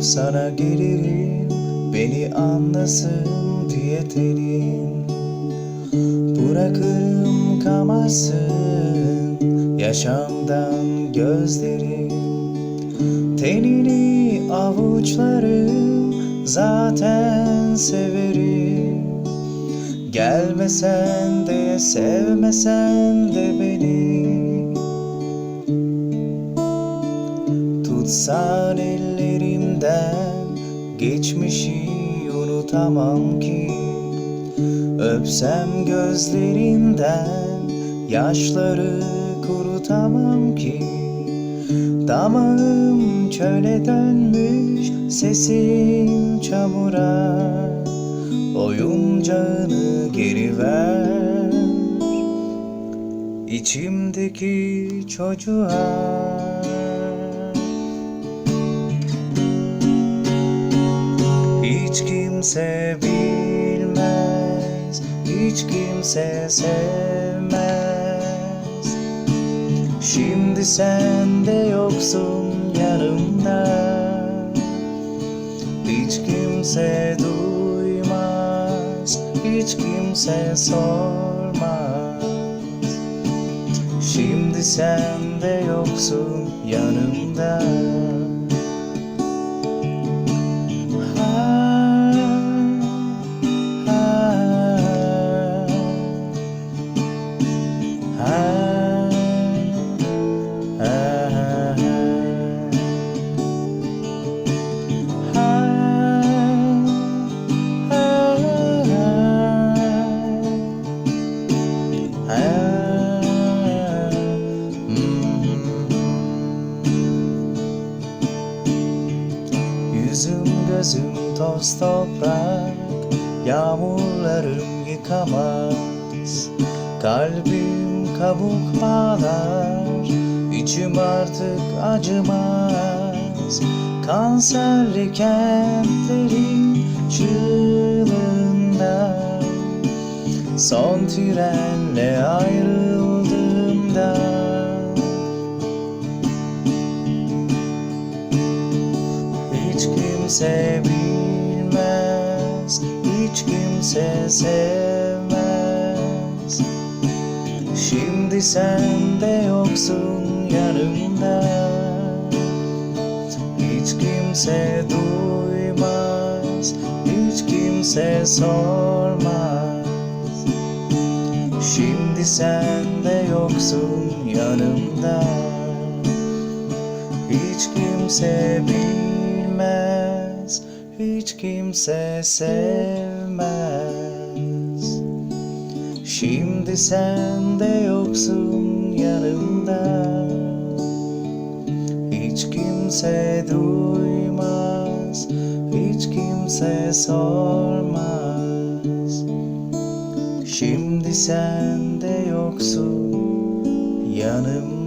sana gelirim Beni anlasın diye terim Bırakırım kamasın Yaşamdan gözlerim. Tenini avuçlarım Zaten severim. Gelmesen de sevmesen de beni Tutsan ellerimden Geçmişi unutamam ki. Öpsem gözlerinden Yaşları kurutamam ki. Damağım çöle dönmüş Sesim çamura. Oyuncağını geri ver. İçimdeki çocuğa kimse bilmez, hiç kimse sevmez. Şimdi sen de yoksun yanımda. Hiç kimse duymaz, hiç kimse sormaz. Şimdi sen de yoksun yanımda. Yüzüm gözüm toz toprak Yağmurlarım yıkamaz. Kalbim kabuk bağlar İçim artık acımaz. Kanserli kentlerin çığlığında Son trenle ayrıldığımda kimse bilmez, hiç kimse sevmez. Şimdi sen de yoksun yanımda. Hiç kimse duymaz, hiç kimse sormaz. Şimdi sen de yoksun yanımda. Hiç kimse bilmez, hiç kimse sevmez. Şimdi sen de yoksun yanımda. Hiç kimse duymaz, hiç kimse sormaz. Şimdi sen de yoksun yanımda.